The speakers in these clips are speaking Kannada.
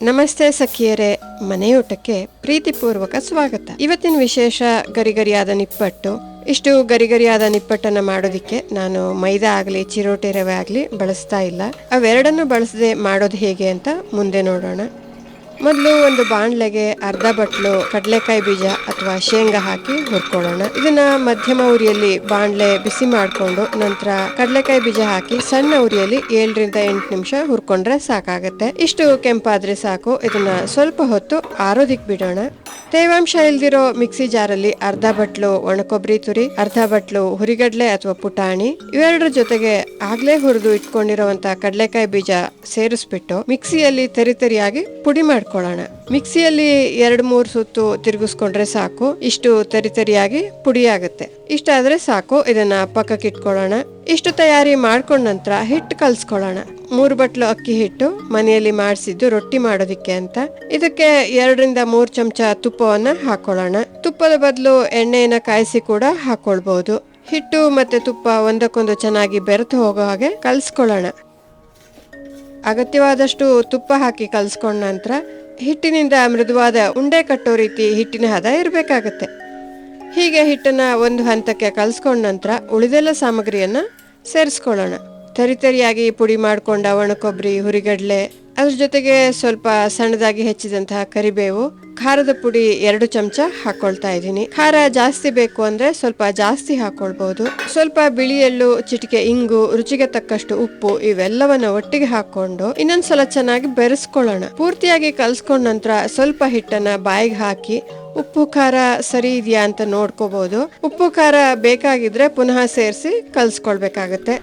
ನಮಸ್ತೆ ಸಖಿಯರೇ, ಮನೆಯೂಟಕ್ಕೆ ಪ್ರೀತಿಪೂರ್ವಕ ಸ್ವಾಗತ. ಇವತ್ತಿನ ವಿಶೇಷ ಗರಿಗರಿಯಾದ ನಿಪ್ಪಟ್ಟು. ಇಷ್ಟು ಗರಿಗರಿಯಾದ ನಿಪ್ಪಟ್ಟನ್ನು ಮಾಡೋದಿಕ್ಕೆ ನಾನು ಮೈದಾ ಆಗಲಿ, ಚಿರೋಟಿ ರವೆ ಆಗಲಿ ಬಳಸ್ತಾ ಇಲ್ಲ. ಅವೆರಡನ್ನು ಬಳಸದೆ ಮಾಡೋದು ಹೇಗೆ ಅಂತ ಮುಂದೆ ನೋಡೋಣ. ಮೊದಲು ಒಂದು ಬಾಣಲೆಗೆ ಅರ್ಧ ಬಟ್ಲು, ಕಡಲೆಕಾಯಿ ಬೀಜ ಅಥವಾ ಶೇಂಗಾ ಹಾಕಿ ಹುರ್ಕೊಳ್ಳೋಣ. ಇದನ್ನ ಮಧ್ಯಮ ಉರಿಯಲ್ಲಿ ಬಾಣಲೆ ಬಿಸಿ ಮಾಡಿಕೊಂಡು ನಂತರ ಕಡಲೆಕಾಯಿ ಬೀಜ ಹಾಕಿ ಸಣ್ಣ ಉರಿಯಲ್ಲಿ ಏಳರಿಂದ ಎಂಟು ನಿಮಿಷ ಹುರ್ಕೊಂಡ್ರೆ ಸಾಕಾಗುತ್ತೆ. ಇಷ್ಟು ಕೆಂಪಾದ್ರೆ ಸಾಕು. ಇದನ್ನ ಸ್ವಲ್ಪ ಹೊತ್ತು ಆರೋದಿಕ್ ಬಿಡೋಣ. ತೇವಾಂಶ ಇಲ್ದಿರೋ ಮಿಕ್ಸಿ ಜಾರಲ್ಲಿ ಅರ್ಧ ಬಟ್ಲು ಒಣಕೊಬ್ಬರಿ ತುರಿ, ಅರ್ಧ ಬಟ್ಲು ಹುರಿಗಡ್ಲೆ ಅಥವಾ ಪುಟಾಣಿ, ಇವೆರಡರ ಜೊತೆಗೆ ಆಗ್ಲೇ ಹುರಿದು ಇಟ್ಕೊಂಡಿರುವಂತಹ ಕಡಲೆಕಾಯಿ ಬೀಜ ಸೇರಿಸ್ಬಿಟ್ಟು ಮಿಕ್ಸಿಯಲ್ಲಿ ತರಿತರಿಯಾಗಿ ಪುಡಿ ಮಾಡ್ಕೊಳ್ಳೋಣ ಮಿಕ್ಸಿಯಲ್ಲಿ ಎರಡು ಮೂರು ಸುತ್ತು ತಿರುಗಿಸ್ಕೊಂಡ್ರೆ ಸಾಕು. ಇಷ್ಟು ತರಿತರಿಯಾಗಿ ಪುಡಿ ಆಗುತ್ತೆ ಇಷ್ಟಾದ್ರೆ ಸಾಕು, ಇದನ್ನ ಪಕ್ಕಕ್ಕೆ ಇಟ್ಕೊಳ್ಳೋಣ. ಇಷ್ಟು ತಯಾರಿ ಮಾಡ್ಕೊಂಡ ನಂತರ ಹಿಟ್ಟು ಕಲ್ಸ್ಕೊಳ್ಳೋಣ. ಮೂರು ಬಟ್ಲು ಅಕ್ಕಿ ಹಿಟ್ಟು, ಮನೆಯಲ್ಲಿ ಮಾಡಿಸಿದ್ದು ರೊಟ್ಟಿ ಮಾಡೋದಿಕ್ಕೆ ಅಂತ. ಇದಕ್ಕೆ ಎರಡರಿಂದ ಮೂರು ಚಮಚ ತುಪ್ಪವನ್ನ ಹಾಕೊಳ್ಳೋಣ. ತುಪ್ಪದ ಬದಲು ಎಣ್ಣೆಯನ್ನ ಕಾಯಿಸಿ ಕೂಡ ಹಾಕೊಳ್ಬಹುದು ಹಿಟ್ಟು ಮತ್ತೆ ತುಪ್ಪ ಒಂದಕ್ಕೊಂದು ಚೆನ್ನಾಗಿ ಬೆರೆತು ಹೋಗೋ ಹಾಗೆ ಕಲ್ಸ್ಕೊಳ್ಳೋಣ. ಅಗತ್ಯವಾದಷ್ಟು ತುಪ್ಪ ಹಾಕಿ ಕಲಿಸ್ಕೊಂಡ ನಂತರ ಹಿಟ್ಟಿನಿಂದ ಮೃದುವಾದ ಉಂಡೆ ಕಟ್ಟೋ ರೀತಿ ಹಿಟ್ಟಿನ ಹದ ಇರಬೇಕಾಗತ್ತೆ. ಹೀಗೆ ಹಿಟ್ಟನ್ನು ಒಂದು ಹಂತಕ್ಕೆ ಕಲಿಸ್ಕೊಂಡ ನಂತರ ಉಳಿದೆಲ್ಲ ಸಾಮಗ್ರಿಯನ್ನು ಸೇರಿಸ್ಕೊಳ್ಳೋಣ. ತರಿತರಿಯಾಗಿ ಪುಡಿ ಮಾಡಿಕೊಂಡ ಒಣಕೊಬ್ಬರಿ, ಹುರಿಗಡ್ಲೆ ಅದ್ರ ಜೊತೆಗೆ ಸ್ವಲ್ಪ ಸಣ್ಣದಾಗಿ ಹೆಚ್ಚಿದಂತಹ ಕರಿಬೇವು, ಖಾರದ ಪುಡಿ ಎರಡು ಚಮಚ ಹಾಕೊಳ್ತಾ ಇದ್ದೀನಿ. ಖಾರ ಜಾಸ್ತಿ ಬೇಕು ಅಂದ್ರೆ ಸ್ವಲ್ಪ ಜಾಸ್ತಿ ಹಾಕೊಳ್ಬಹುದು ಸ್ವಲ್ಪ ಬಿಳಿ ಎಳ್ಳು ಚಿಟಿಕೆ ಇಂಗು, ರುಚಿಗೆ ತಕ್ಕಷ್ಟು ಉಪ್ಪು ಇವೆಲ್ಲವನ್ನ ಒಟ್ಟಿಗೆ ಹಾಕೊಂಡು ಇನ್ನೊಂದ್ಸಲ ಚೆನ್ನಾಗಿ ಬೆರೆಸ್ಕೊಳ್ಳೋಣ. ಪೂರ್ತಿಯಾಗಿ ಕಲ್ಸ್ಕೊಂಡ ನಂತರ ಸ್ವಲ್ಪ ಹಿಟ್ಟನ್ನ ಬಾಯಿಗೆ ಹಾಕಿ ಉಪ್ಪು, ಖಾರ ಸರಿ ಇದೆಯಾ ಅಂತ ನೋಡ್ಕೋಬಹುದು ಉಪ್ಪು, ಖಾರ ಬೇಕಾಗಿದ್ರೆ ಪುನಃ ಸೇರಿಸಿ ಕಲ್ಸ್ಕೊಳ್ಬೇಕಾಗತ್ತೆ.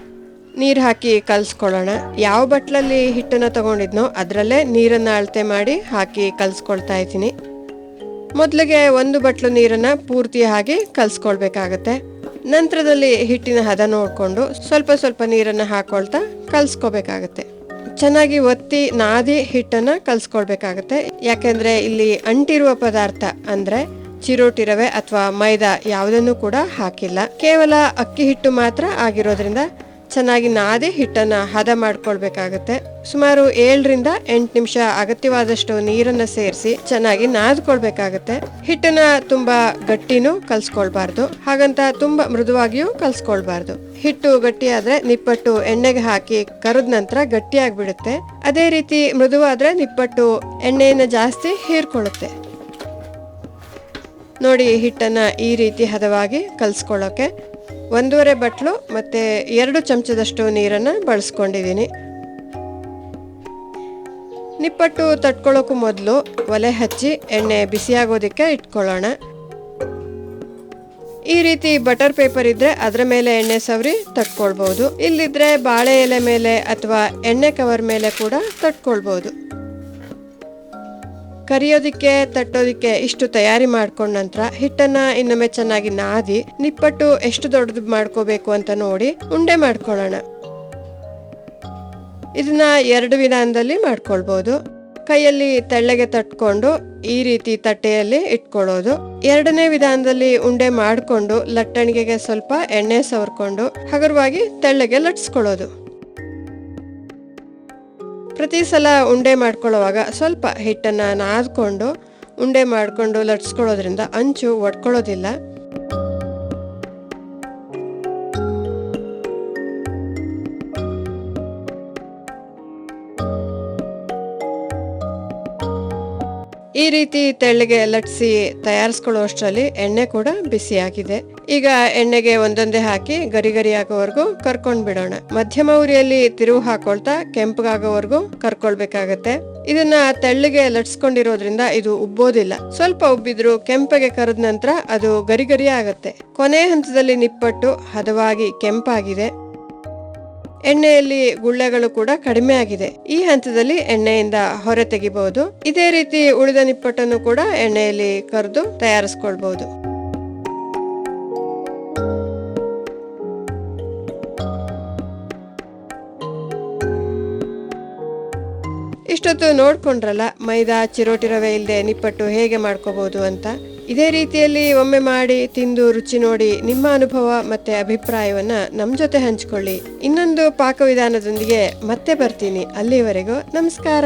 ನೀರ್ ಹಾಕಿ ಕಲ್ಸ್ಕೊಳ್ಳೋಣ. ಯಾವ ಬಟ್ಲಲ್ಲಿ ಹಿಟ್ಟನ್ನು ತಗೊಂಡಿದ್ನೋ ಅದರಲ್ಲೇ ನೀರನ್ನು ಅಳತೆ ಮಾಡಿ ಹಾಕಿ ಕಲಿಸ್ಕೊಳ್ತಾ ಇದ್ದೀನಿ. ಮೊದಲಿಗೆ ಒಂದು ಬಟ್ಲು ನೀರನ್ನು ಪೂರ್ತಿ ಹಾಕಿ ಕಲ್ಸ್ಕೊಳ್ಬೇಕಾಗತ್ತೆ. ನಂತರದಲ್ಲಿ ಹಿಟ್ಟಿನ ಹದ ನೋಡಿಕೊಂಡು ಸ್ವಲ್ಪ ಸ್ವಲ್ಪ ನೀರನ್ನು ಹಾಕೊಳ್ತಾ ಕಲಿಸ್ಕೋಬೇಕಾಗತ್ತೆ. ಚೆನ್ನಾಗಿ ಒತ್ತಿ ನಾದಿ ಹಿಟ್ಟನ್ನು ಕಲ್ಸ್ಕೊಳ್ಬೇಕಾಗತ್ತೆ. ಯಾಕೆಂದರೆ ಇಲ್ಲಿ ಅಂಟಿರುವ ಪದಾರ್ಥ ಅಂದರೆ ಚಿರೋಟಿ ರವೆ ಅಥವಾ ಮೈದಾ ಯಾವುದನ್ನು ಕೂಡ ಹಾಕಿಲ್ಲ. ಕೇವಲ ಅಕ್ಕಿ ಹಿಟ್ಟು ಮಾತ್ರ ಆಗಿರೋದ್ರಿಂದ ಚೆನ್ನಾಗಿ ನಾದಿ ಹಿಟ್ಟನ್ನ ಹದ ಮಾಡ್ಕೊಳ್ಬೇಕಾಗತ್ತೆ. ಸುಮಾರು ಏಳರಿಂದ ಎಂಟು ನಿಮಿಷ ಅಗತ್ಯವಾದಷ್ಟು ನೀರನ್ನು ಸೇರಿಸಿ ಚೆನ್ನಾಗಿ ನಾದ್ಕೊಳ್ಬೇಕಾಗತ್ತೆ. ಹಿಟ್ಟನ್ನ ತುಂಬಾ ಗಟ್ಟಿನೂ ಕಲ್ಸ್ಕೊಳ್ಬಾರ್ದು. ಹಾಗಂತ ತುಂಬಾ ಮೃದುವಾಗಿಯೂ ಕಲ್ಸ್ಕೊಳ್ಬಾರ್ದು. ಹಿಟ್ಟು ಗಟ್ಟಿಯಾದ್ರೆ ನಿಪ್ಪಟ್ಟು ಎಣ್ಣೆಗೆ ಹಾಕಿ ಕರಿದ ನಂತರ ಗಟ್ಟಿಯಾಗ್ಬಿಡುತ್ತೆ. ಅದೇ ರೀತಿ ಮೃದುವಾದ್ರೆ ನಿಪ್ಪಟ್ಟು ಎಣ್ಣೆಯನ್ನು ಜಾಸ್ತಿ ಹೀರ್ಕೊಳ್ಳುತ್ತೆ. ನೋಡಿ ಹಿಟ್ಟನ್ನ ಈ ರೀತಿ ಹದವಾಗಿ ಕಲ್ಸ್ಕೊಳ್ಳೋಕೆ ಒಂದೂವರೆ ಬಟ್ಲು ಮತ್ತೆ ಎರಡು ಚಮಚದಷ್ಟು ನೀರನ್ನು ಬಳಸ್ಕೊಂಡಿದ್ದೀನಿ. ನಿಪ್ಪಟ್ಟು ತಟ್ಕೊಳ್ಳೋಕ್ಕೂ ಮೊದಲು ಒಲೆ ಹಚ್ಚಿ ಎಣ್ಣೆ ಬಿಸಿಯಾಗೋದಕ್ಕೆ ಇಟ್ಕೊಳ್ಳೋಣ. ಈ ರೀತಿ ಬಟರ್ ಪೇಪರ್ ಇದ್ರೆ ಅದರ ಮೇಲೆ ಎಣ್ಣೆ ಸವರಿ ತಟ್ಕೊಳ್ಬಹುದು ಇಲ್ಲಿದ್ರೆ ಬಾಳೆ ಎಲೆ ಮೇಲೆ ಅಥವಾ ಎಣ್ಣೆ ಕವರ್ ಮೇಲೆ ಕೂಡ ತಟ್ಕೊಳ್ಬಹುದು ಕರಿಯೋದಿಕ್ಕೆ, ತಟ್ಟೋದಿಕ್ಕೆ ಇಷ್ಟು ತಯಾರಿ ಮಾಡ್ಕೊಂಡ ನಂತರ ಹಿಟ್ಟನ್ನ ಇನ್ನೊಮ್ಮೆ ಚೆನ್ನಾಗಿ ನಾದಿ ನಿಪ್ಪಟ್ಟು ಎಷ್ಟು ದೊಡ್ಡದು ಮಾಡ್ಕೋಬೇಕು ಅಂತ ನೋಡಿ ಉಂಡೆ ಮಾಡ್ಕೊಳ್ಳೋಣ. ಇದನ್ನ ಎರಡು ವಿಧಾನದಲ್ಲಿ ಮಾಡ್ಕೊಳ್ಬಹುದು ಕೈಯಲ್ಲಿ ತೆಳ್ಳಗೆ ತಟ್ಕೊಂಡು ಈ ರೀತಿ ತಟ್ಟೆಯಲ್ಲಿ ಇಟ್ಕೊಳ್ಳೋದು. ಎರಡನೇ ವಿಧಾನದಲ್ಲಿ ಉಂಡೆ ಮಾಡಿಕೊಂಡು ಲಟ್ಟಣಿಗೆಗೆ ಸ್ವಲ್ಪ ಎಣ್ಣೆ ಸವರ್ಕೊಂಡು ಹಗುರವಾಗಿ ತೆಳ್ಳಗೆ ಲಟ್ಸ್ಕೊಳ್ಳೋದು. ಪ್ರತಿ ಸಲ ಉಂಡೆ ಮಾಡ್ಕೊಳ್ಳೋವಾಗ ಸ್ವಲ್ಪ ಹಿಟ್ಟನ್ನು ನಾದ್ಕೊಂಡು ಉಂಡೆ ಮಾಡಿಕೊಂಡು ಲಟ್ಸ್ಕೊಳ್ಳೋದ್ರಿಂದ ಅಂಚು ಒಡ್ಕೊಳ್ಳೋದಿಲ್ಲ. ಈ ರೀತಿ ತೆಳ್ಳಗೆ ಲಟ್ಸಿ ತಯಾರಿಸ್ಕೊಳ್ಳೋ ಅಷ್ಟರಲ್ಲಿ ಎಣ್ಣೆ ಕೂಡ ಬಿಸಿಯಾಗಿದೆ. ಈಗ ಎಣ್ಣೆಗೆ ಒಂದೊಂದೇ ಹಾಕಿ ಗರಿ ಗರಿ ಆಗೋವರೆಗೂ ಕರ್ಕೊಂಡ್ ಬಿಡೋಣ. ಮಧ್ಯಮ ಉರಿಯಲ್ಲಿ ತಿರುವು ಹಾಕೊಳ್ತಾ ಕೆಂಪಗಾಗೋವರೆಗೂ ಕರ್ಕೊಳ್ಬೇಕಾಗತ್ತೆ. ಇದನ್ನ ತೆಳ್ಳಗೆ ಲಟ್ಸ್ಕೊಂಡಿರೋದ್ರಿಂದ ಇದು ಉಬ್ಬೋದಿಲ್ಲ. ಸ್ವಲ್ಪ ಉಬ್ಬಿದ್ರು ಕೆಂಪಗೆ ಕರೆದ ನಂತರ ಅದು ಗರಿ ಗರಿ ಆಗತ್ತೆ ಕೊನೆ ಹಂತದಲ್ಲಿ ನಿಪ್ಪಟ್ಟು ಹದವಾಗಿ ಕೆಂಪಾಗಿದೆ. ಎಣ್ಣೆಯಲ್ಲಿ ಗುಳ್ಳೆಗಳು ಕೂಡ ಕಡಿಮೆ ಆಗಿದೆ. ಈ ಹಂತದಲ್ಲಿ ಎಣ್ಣೆಯಿಂದ ಹೊರ ತೆಗಿಬಹುದು ಇದೇ ರೀತಿ ಉಳಿದ ನಿಪ್ಪಟ್ಟನ್ನು ಕೂಡ ಎಣ್ಣೆಯಲ್ಲಿ ಕರೆದು ತಯಾರಿಸ್ಕೊಳ್ಬಹುದು. ಇಷ್ಟೊತ್ತು ನೋಡ್ಕೊಂಡ್ರಲ್ಲ, ಮೈದಾ ಚಿರೋಟಿ ರವೆ ಇಲ್ಲದೆ ನಿಪ್ಪಟ್ಟು ಹೇಗೆ ಮಾಡ್ಕೋಬಹುದು ಅಂತ? ಇದೇ ರೀತಿಯಲ್ಲಿ ಒಮ್ಮೆ ಮಾಡಿ ತಿಂದು ರುಚಿ ನೋಡಿ ನಿಮ್ಮ ಅನುಭವ ಮತ್ತೆ ಅಭಿಪ್ರಾಯವನ್ನ ನಮ್ಮ ಜೊತೆ ಹಂಚಿಕೊಳ್ಳಿ. ಇನ್ನೊಂದು ಪಾಕವಿಧಾನದೊಂದಿಗೆ ಮತ್ತೆ ಬರ್ತೀನಿ. ಅಲ್ಲಿವರೆಗೂ ನಮಸ್ಕಾರ.